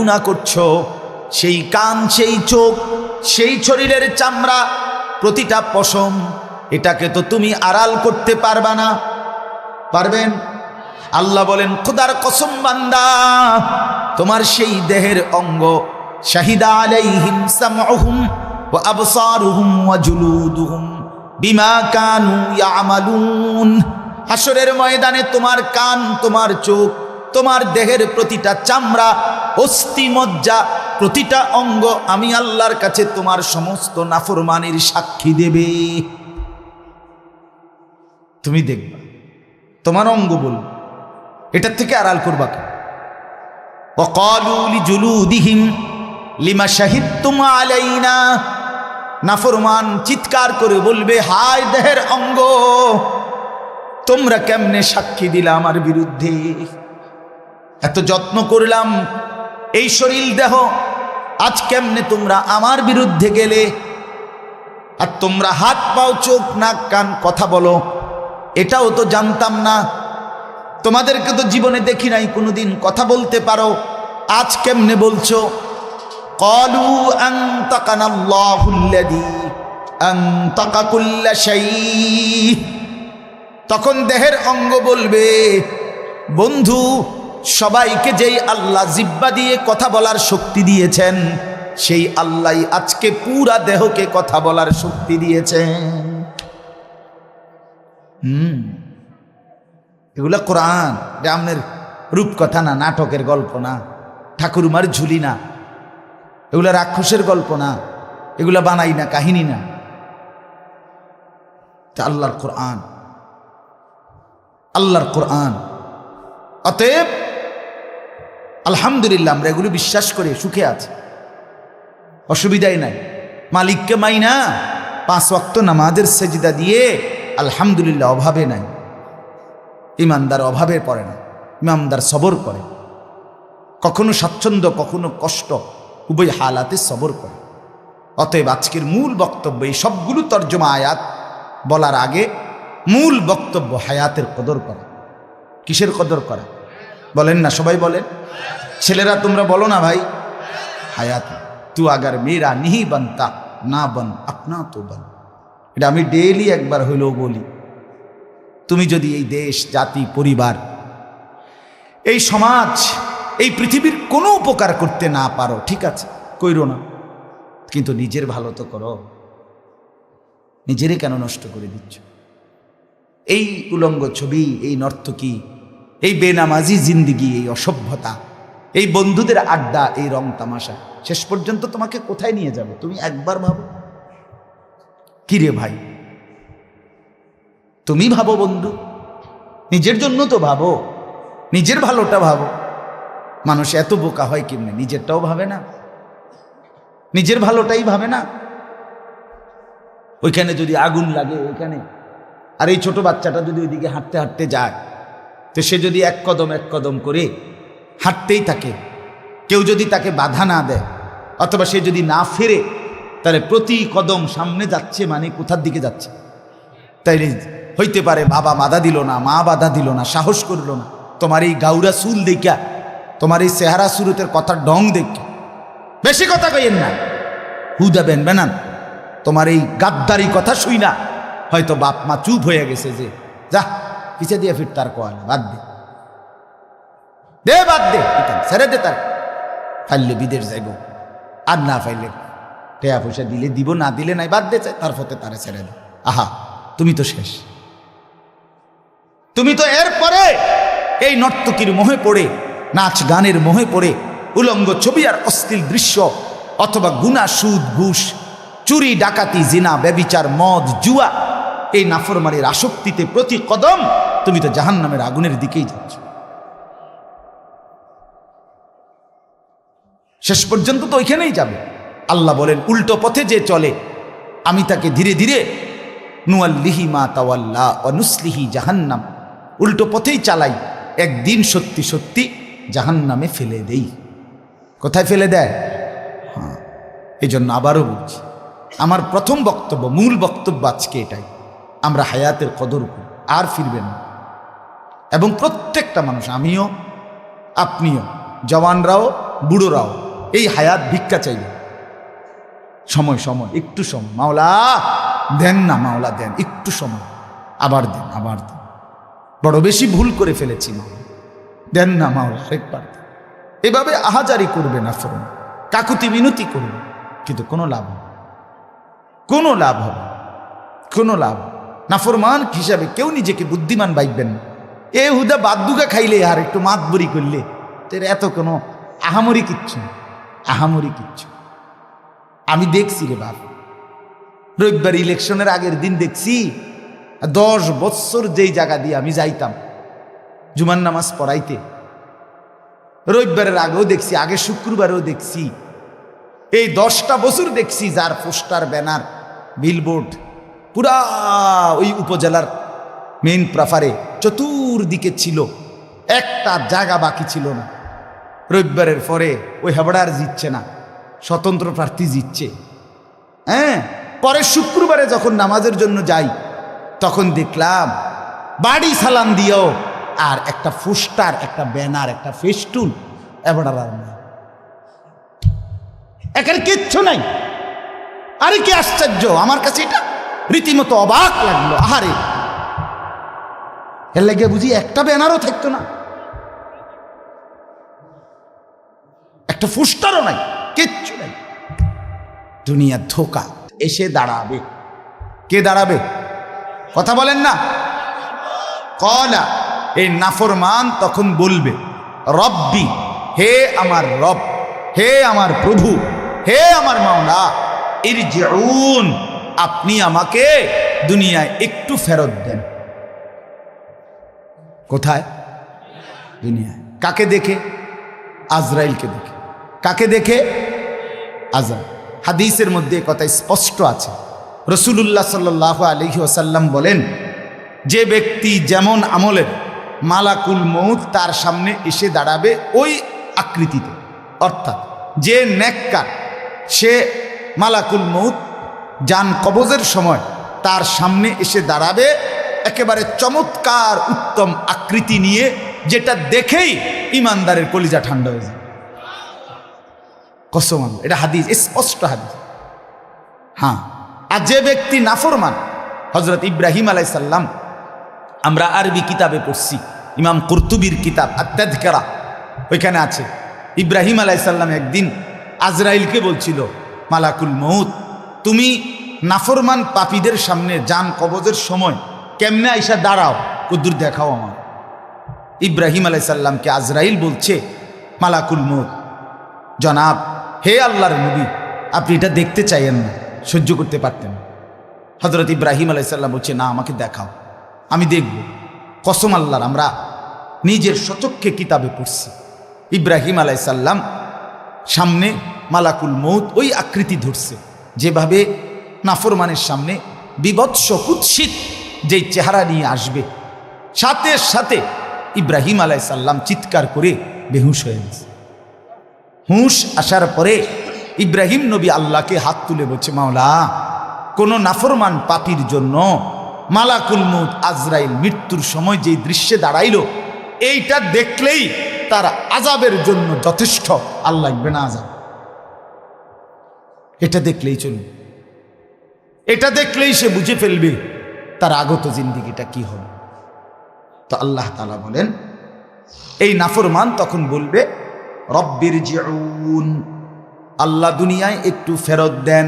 গুণা করছ, সেই কান, সেই চোখ, সেই শরীরের চামড়া, প্রতিটা পশম, এটাকে তো তুমি আড়াল করতে পারবা না। পারবেন? আল্লাহ বলেন, খোদার কসম বান্দা, তোমার সেই দেহের অঙ্গ, শাহিদা আলাইহিম সামউহুম ওয়া আবসারুহুম ওয়া জুলুদুহুম বিমা কানু ইয়ামালুন। হাসরের ময়দানে তোমার কান, তোমার চোখ তোমার দেহের প্রতিটা চামড়া, অস্থি মজ্জা, প্রতিটা অঙ্গ আমি আল্লাহর কাছে তোমার সমস্ত নাফরমানির সাক্ষী দেবে। তুমি দেখবা, তোমার অঙ্গ বল এটার থেকে আড়াল করবা কে অকালুলি জুলুদিহিম লিমা সাহিত্যমা আলাইনা। নাফরমান চিৎকার করে বলবে, হায় দেহের অঙ্গ, তোমরা কেমনে সাক্ষী দিলা আমার বিরুদ্ধে? এত যত্ন করলাম, এই শরীর দেহ, আজ কেমনে তোমরা আমার বিরুদ্ধে গেলে? আর তোমরা হাত পাও, চোখ, নাক, কান, কথা বলো, এটাও তো জানতাম না। তোমাদেরকে তো জীবনে দেখি নাই, কোনোদিন কথা বলতে পারো, আজ কেমনে বলছো? কলু তখন দেহের অঙ্গ বলবে, বন্ধু সবাইকে যেই আল্লাহ জিব্বা দিয়ে কথা বলার শক্তি দিয়েছেন, সেই আল্লাহ আজকে পুরা দেহকে কথা বলার শক্তি দিয়েছেন। হুম। এগুলো কোরআন রামের রূপকথা না, নাটকের গল্প না, ঠাকুরমার ঝুলি না। এগুলো রাক্ষসের গল্প না, এগুলো বানাই না, কাহিনী না। আল্লাহর কোরআন। আল্লাহর কোরআন। অতএব আলহামদুলিল্লাহ, আমরা এগুলো বিশ্বাস করে সুখে আছে। অসুবিধাই নাই। মালিককে মাই না, পাঁচ ওয়াক্ত নামাজের সেজিদা দিয়ে আলহামদুলিল্লাহ অভাবে নাই। ইমানদার অভাবে পড়ে না, ইমানদার সবর করে। কখনো স্বাচ্ছন্দ্য, কখনো কষ্ট, উভয় হালাতে সবর করে। অতএব আজকের মূল বক্তব্য, এই সবগুলো তর্জমা আয়াত বলার আগে মূল বক্তব্য হায়াতের কদর করা। কিসের কদর করা? বলেন না, সবাই বলেন। ছেলেরা, তোমরা বলো না ভাই। হায়াত, তু আগার মেয়েরা নিহি বানতা, না বন, আপনা তো বন। এটা আমি ডেইলি একবার হইলেও বলি। তুমি যদি এই দেশ, জাতি, পরিবার, এই সমাজ, এই পৃথিবীর কোনো উপকার করতে না পারো, ঠিক আছে, কইরো না। কিন্তু নিজের ভালো তো করো। নিজেরে কেন নষ্ট করে দিচ্ছ? এই উলঙ্গ ছবি, এই নর্তকী এই বেনামাজি জিন্দিগি, এই অসভ্যতা, এই বন্ধুদের আড্ডা, এই রং তামাশা, শেষ পর্যন্ত তোমাকে কোথায় নিয়ে যাবে? তুমি একবার ভাবো। কিরে ভাই? তুমি ভাবো বন্ধু। নিজের জন্য তো ভাবো। নিজের ভালোটা ভাবো। মানুষ এত বোকা হয় কেমনে? নিজেরটাও ভাবে না। নিজের ভালোটাই ভাবে না। ওইখানে যদি আগুন লাগে, ওইখানে। আর এই ছোট বাচ্চাটা যদি ওইদিকে হাঁটতে হাঁটতে যায় তো সে যদি এক কদম এক কদম করে হাঁটতেই থাকে, কেউ যদি তাকে বাধা না দেয়, অথবা সে যদি না ফেরে, তাহলে প্রতি কদম সামনে যাচ্ছে মানে কোথার দিকে যাচ্ছে? তাই হইতে পারে বাবা বাধা দিল না, মা বাধা দিল না, সাহস করল না। তোমার এই গাউরা চুল দেখা তোমার এই চেহারা সুরতের কথার ডং দেখে বেশি কথা কইেন না। হুদা বেন বেনান, তোমার এই গাদ্দারি কথা শুই না। হয়তো বাপ মা চুপ হয়ে গেছে যে, যা পিছে দিয়ে ফির তার কোয়াল বাদ দে। দে, বাদ দে ছেড়ে দে তার। ফাইলে বিদেশ যাইব, আর না ফাইলে টেয়া পয়সা দিলে দিব, না দিলে নাই, বাদ দে তার ফতে তারে ছেড়ে দে। আহা, তুমি তো শেষ। তুমি তো এরপরে এই নর্তকীর মোহে পড়ে, নাচ গানের মোহে পড়ে, উলঙ্গ ছবি আর অশ্লীল দৃশ্য, অথবা গুনা সুদ, ঘুষ, চুরি, ডাকাতি, জিনা, ব্যবিচার, মদ, জুয়া, এই নাফরমারির আসক্তিতে প্রতি কদম তুমি তো জাহান নামের আগুনের দিকেই যাচ্ছ। শেষ পর্যন্ত তো ওইখানেই যাবে। আল্লাহ বলেন, উল্টো পথে যে চলে, আমি তাকে ধীরে ধীরে, নুয়াল্লিহি মা তাওয়াল্লা অনুসলিহি জাহান্নাম, উল্টো পথেই চালাই, একদিন সত্যি সত্যি জাহান্নামে ফেলে দেই। কোথায় ফেলে দেয়? হ্যাঁ এই জন্য আবারও বলছি, আমার প্রথম বক্তব্য, মূল বক্তব্য আজকে এটাই। আমরা হায়াতের কদর করি, আর ফিরবেন না। এবং প্রত্যেকটা মানুষ, আমিও, আপনিও, জওয়ানরাও, বুড়োরাও, এই হায়াত ভিক্ষা চাইবে। সময় সময়, একটু সময়। মাওলা, দেন না, মাওলা, দেন, একটু সময়। আবার দেন আবার দেন। বড় বেশি ভুল করে ফেলেছি, মাওলা। দেন না, মাওলা আরেকবার দেন। এভাবে আহাজারি করবে না ফরম কাকুতি মিনতি করবে, কিন্তু কোনো লাভ হবে কোনো লাভ হবে কোনো লাভ নাফরমান হিসাবে কেউ নিজেকে বুদ্ধিমান ভাববেন না। এ হুদা বাদ্দুকা খাইলে আর একটু মাতবরি করলে। তোর এত কোনো আহামরি কিচ্ছু আহামরি কিচ্ছু আমি দেখছি রে বাপ। রবিবার ইলেকশনের আগের দিন দেখছি, দশ বৎসর যেই জায়গা দিয়ে আমি যাইতাম জুমান নামাজ পড়াইতে। রবিবারের আগেও দেখছি, আগে শুক্রবারেও দেখছি। এই দশটা বছর দেখছি যার পোস্টার, ব্যানার, বিলবোর্ড, পুরা ওই উপজেলার মেইন প্রাফারে চতুর্দিকে ছিল, একটা জায়গা বাকি ছিল না। রবিবারের পরে ওই হাবড়ার জিতছে না, স্বতন্ত্র প্রার্থী জিতছে। হ্যাঁ পরে শুক্রবারে যখন নামাজের জন্য যাই, তখন দেখলাম বাড়ি সালাম দিও আর একটা ফুস্টার, একটা ব্যানার, একটা ফেস্টুন এবারে আর কিচ্ছু নাই। আরে কি আশ্চর্য, আমার কাছে এটা রীতিমতো অবাক লাগল। আহারে এর লাগে বুঝি একটা ব্যানারও থাকতো না। একটা ফুস্টারও নাই, কিচ্ছু নাই। দুনিয়া ধোকা। এসে দাঁড়াবে। কে দাঁড়াবে? কথা বলেন না। কলা। এই নাফরমান তখন বলবে, রব্বি, হে আমার রব, হে আমার প্রভু, হে আমার মাওলা যেউন আপনি আমাকে দুনিয়ায় একটু ফেরত দেন। কোথায়? দুনিয়ায়। কাকে দেখে? আজরাইলকে দেখে। কাকে দেখে? আজরা হাদিসের মধ্যে কথা স্পষ্ট আছে। রসুলুল্লাহ সাল্লাহ আলহি ওসাল্লাম বলেন, যে ব্যক্তি যেমন আমলের মালাকুল মৌত তার সামনে এসে দাঁড়াবে ওই আকৃতিতে। অর্থাৎ যে নেককার সে মালাকুল মৌত যান কবজের সময় তার সামনে এসে দাঁড়াবে একেবারে চমৎকার উত্তম আকৃতি নিয়ে যেটা দেখেই ইমানদারের কলিজা ঠান্ডা হয়ে যায়। কসম এটা হাদিস স্পষ্ট হাদিস। হ্যাঁ আর যে ব্যক্তি নাফরমান হজরত ইব্রাহিম আলাইসাল্লাম আমরা আরবি কিতাবে পড়ছি, ইমাম কুরতুবির কিতাব আত্যাধিকারা ওইখানে আছে। ইব্রাহিম আলাইসাল্লাম একদিন আজরাইলকে বলছিল, মালাকুল মৌত তুমি নাফরমান পাপীদের সামনে যান কবজের সময় কেমনে আইসা দাঁড়াও? কদ্দুর দেখাও আমার ইব্রাহিম আলাইসাল্লামকে আজরাইল বলছে, মালাকুল মৌত জনাব, হে আল্লাহর নবী, আপনি এটা দেখতে চাইয়েন না, সহ্য করতে পারতেন হজরত ইব্রাহিম আলাইসাল্লাম বলছে, না, আমাকে দেখাও। আমি দেখব। কসম আল্লাহর, আমরা নিজের সচক্ষে কিতাবে পড়ছি। ইব্রাহিম আলাইসাল্লাম সামনে মালাকুল মৌত ওই আকৃতি ধরছে, যেভাবে নাফরমানের সামনে বিভৎস কুৎসিত যেই চেহারা নিয়ে আসবে। সাথে সাথে ইব্রাহিম আলাই সাল্লাম চিৎকার করে বেহুশ হয়ে গেছে। হুঁশ আসার পরে ইব্রাহিম নবী আল্লাহকে হাত তুলে বলছে, মাওলা, কোনো নাফরমান পাপির জন্য মালাকুল মৌত আজরাইল মৃত্যুর সময় যেই দৃশ্যে দাঁড়াইল, এইটা দেখলেই তার আজাবের জন্য যথেষ্ট। আল্লাহ লাগবে না আজাব এটা দেখলেই চলবে। এটা দেখলেই সে বুঝে ফেলবে তার আগত জিন্দিগিটা কি হবে? তো আল্লাহ তালা বলেন, এই নাফরমান তখন বলবে রব্বির জিউন আল্লাহ দুনিয়ায় একটু ফেরত দেন।